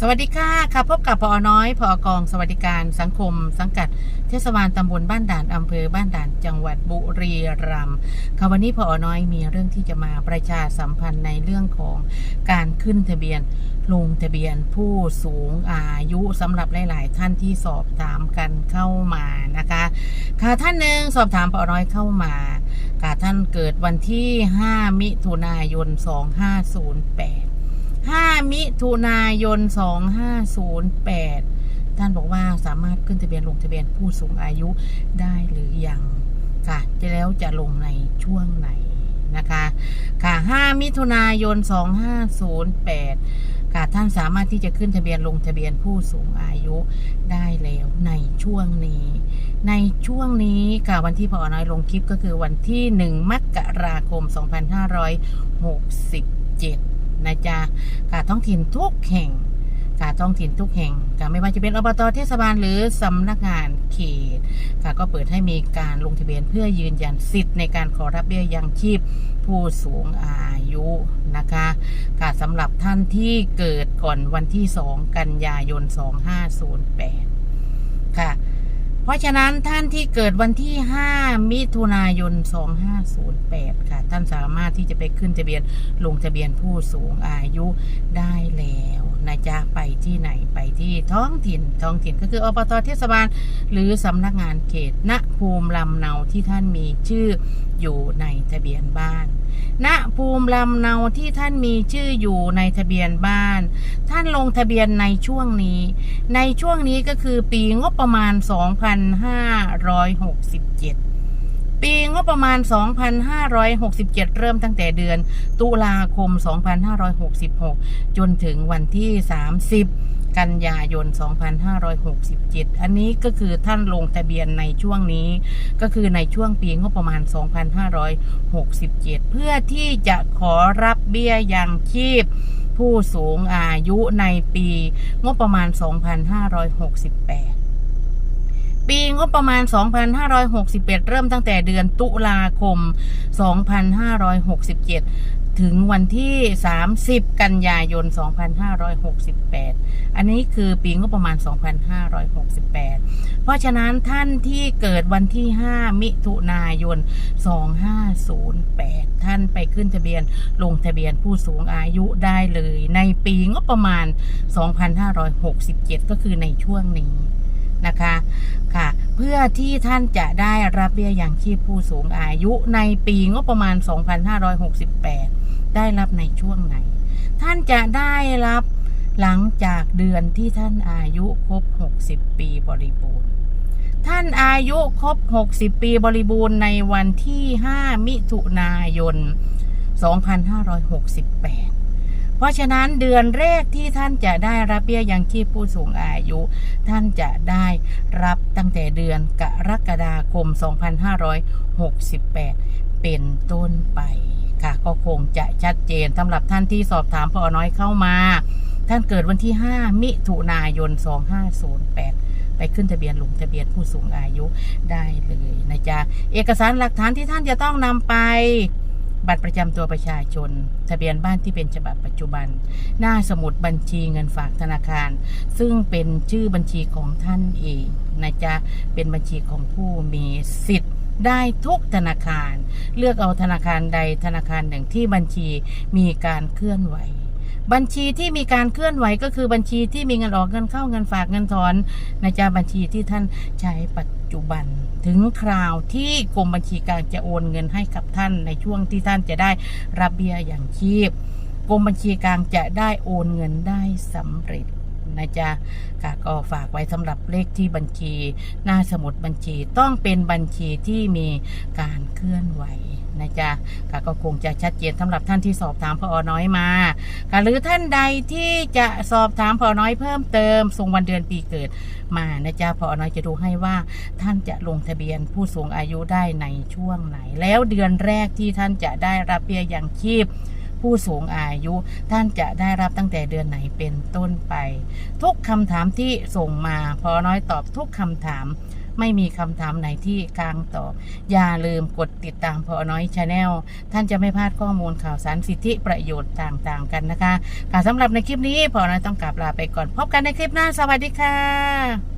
สวัสดีค่ะค่ะพบกับพอน้อยพอกองสวัสดิการสังคม สังกัดเทศบาลตำบลบ้านด่านอำเภอบ้านด่านจังหวัดบุรีรัมย์ค่ะวันนี้พอน้อยมีเรื่องที่จะมาประชาสัมพันธ์ในเรื่องของการขึ้นทะเบียนลงทะเบียนผู้สูงอายุสำหรับหลาย ๆ ท่านที่สอบถามกันเข้ามานะคะค่ะท่านหนึ่งสอบถามพอน้อยเข้ามาค่ะท่านเกิดวันที่ 5 มิถุนายน 2508 5 มิถุนายน 2508 ท่านบอกว่าสามารถขึ้นทะเบียนลงทะเบียนผู้สูงอายุได้หรือยังค่ะจะแล้วจะลงในช่วงไหนนะคะ ค่ะ 5 มิถุนายน 2508 ค่ะ ท่านสามารถที่จะขึ้นทะเบียนลงทะเบียนผู้สูงอายุได้แล้วในช่วงนี้ ในช่วงนี้ค่ะวันที่พอน้อยลงคลิปก็คือวันที่ 1 มกราคม 2567 นะจ๊ะค่ะท้องถิ่นทุกแห่งค่ะท้องถิ่นทุกแห่งค่ะไม่ว่าจะเป็นอบตเทศบาลหรือสำนักงานเขตค่ะก็เปิดให้มีการลงทะเบียนเพื่อยืนยันสิทธิ์ในการขอรับเบี้ยยังชีพผู้สูงอายุนะคะค่ะสำหรับท่านที่เกิดก่อนวันที่ 2 กันยายน 2508 ค่ะ เพราะฉะนั้นท่านที่เกิดวันที่ 5 มิถุนายน 2508 ค่ะ ท่านสามารถที่จะไปขึ้นทะเบียนลงทะเบียนผู้สูงอายุได้แล้วนะจ๊ะไปที่ไหนไปที่ท้องถิ่นท้องถิ่นก็คืออบตเทศบาล หรือสำนักงานเขตณภูมิลำเนาที่ท่านมีชื่ออยู่ในทะเบียนบ้านณภูมิลำเนาที่ท่านมีชื่ออยู่ในทะเบียนบ้าน ท่านลงทะเบียนในช่วงนี้ ในช่วงนี้ก็คือปีงบประมาณ 2567 ปีงบประมาณ 2567 เริ่มตั้งแต่เดือนตุลาคม 2566 จนถึงวันที่ 30 กันยายน 2567 อันนี้ก็คือท่านลงทะเบียนในช่วงนี้ ก็คือในช่วงปีงบประมาณ 2567 เพื่อที่จะขอรับเบี้ยยังชีพผู้สูงอายุในปีงบประมาณ 2568ปีงบประมาณ 2561 เริ่มตั้งแต่เดือนตุลาคม 2567 ถึงวันที่ 30 กันยายน 2568 อันนี้คือปีงบประมาณ 2568 เพราะฉะนั้นท่านที่เกิดวันที่ 5 มิถุนายน 2508 ท่านไปขึ้นทะเบียนลงทะเบียนผู้สูงอายุได้เลย ในปีงบประมาณ 2567 ก็คือในช่วงนี้นะคะค่ะเพื่อที่ท่านจะได้รับเบี้ยยังชีพผู้สูงอายุในปีงบประมาณ 2568 ได้รับในช่วงไหน ท่านจะได้รับหลังจากเดือนที่ท่านอายุครบ 60 ปีบริบูรณ์ ท่านอายุครบ 60 ปีบริบูรณ์ในวันที่ 5 มิถุนายน 2568 เพราะฉะนั้นเดือนแรกที่ท่านจะได้รับเบี้ยยังชีพผู้สูงอายุ ท่านจะได้รับตั้งแต่เดือนกรกฎาคม 2568 เป็นต้นไป ค่ะ ก็คงจะชัดเจนสำหรับท่านที่สอบถามพอน้อยเข้ามา ท่านเกิดวันที่ 5 มิถุนายน 2508 ไปขึ้นทะเบียนหลงทะเบียนผู้สูงอายุได้เลยนะจ๊ะ เอกสารหลักฐานที่ท่านจะต้องนำไปบัตรประจำตัวประชาชน ทะเบียนบ้านที่เป็นฉบับปัจจุบัน หน้าสมุดบัญชีเงินฝากธนาคาร ซึ่งเป็นชื่อบัญชีของท่านเองนะจ๊ะเป็นบัญชีของผู้มีสิทธิ์ ได้ทุกธนาคาร เลือกเอาธนาคารใดธนาคารหนึ่งที่บัญชีมีการเคลื่อนไหว บัญชีที่มีการเคลื่อนไหวก็คือบัญชีที่มีเงินออกเงินเข้าเงินฝากเงินถอนนะจ๊ะบัญชีที่ท่านใช้ปัจจุบัน ถึงคราวที่กรมบัญชีกลางจะโอนเงินให้กับท่านในช่วงที่ท่านจะได้รับเบี้ยอย่างชีพกรมบัญชีกลางจะได้โอนเงินได้สำเร็จ นะจ๊ะค่ะก็ฝากไว้สำหรับเลขที่บัญชี หน้าสมุดบัญชีต้องเป็นบัญชีที่มีการเคลื่อนไหวนะจ๊ะค่ะก็คงจะชัดเจนสำหรับท่านที่สอบถามพอน้อยมาค่ะหรือท่านใดที่จะสอบถามพอน้อยเพิ่มเติมส่งวันเดือนปีเกิดมานะจ๊ะพอน้อยจะดูให้ว่าท่านจะลงทะเบียนผู้สูงอายุได้ในช่วงไหน แล้วเดือนแรกที่ท่านจะได้รับเบี้ยยังชีพ ผู้สูงอายุ ท่านจะได้รับตั้งแต่เดือนไหนเป็นต้นไป ทุกคำถามที่ส่งมาพอน้อยตอบทุกคำถามไม่มีคำถามไหนที่ค้างตอบ อย่าลืมกดติดตามพอน้อยชาแนลท่านจะไม่พลาดข้อมูลข่าวสารสิทธิประโยชน์ต่างๆกันนะคะ ค่ะสำหรับในคลิปนี้พอน้อยต้องกลับลาไปก่อน พบกันในคลิปหน้า สวัสดีค่ะ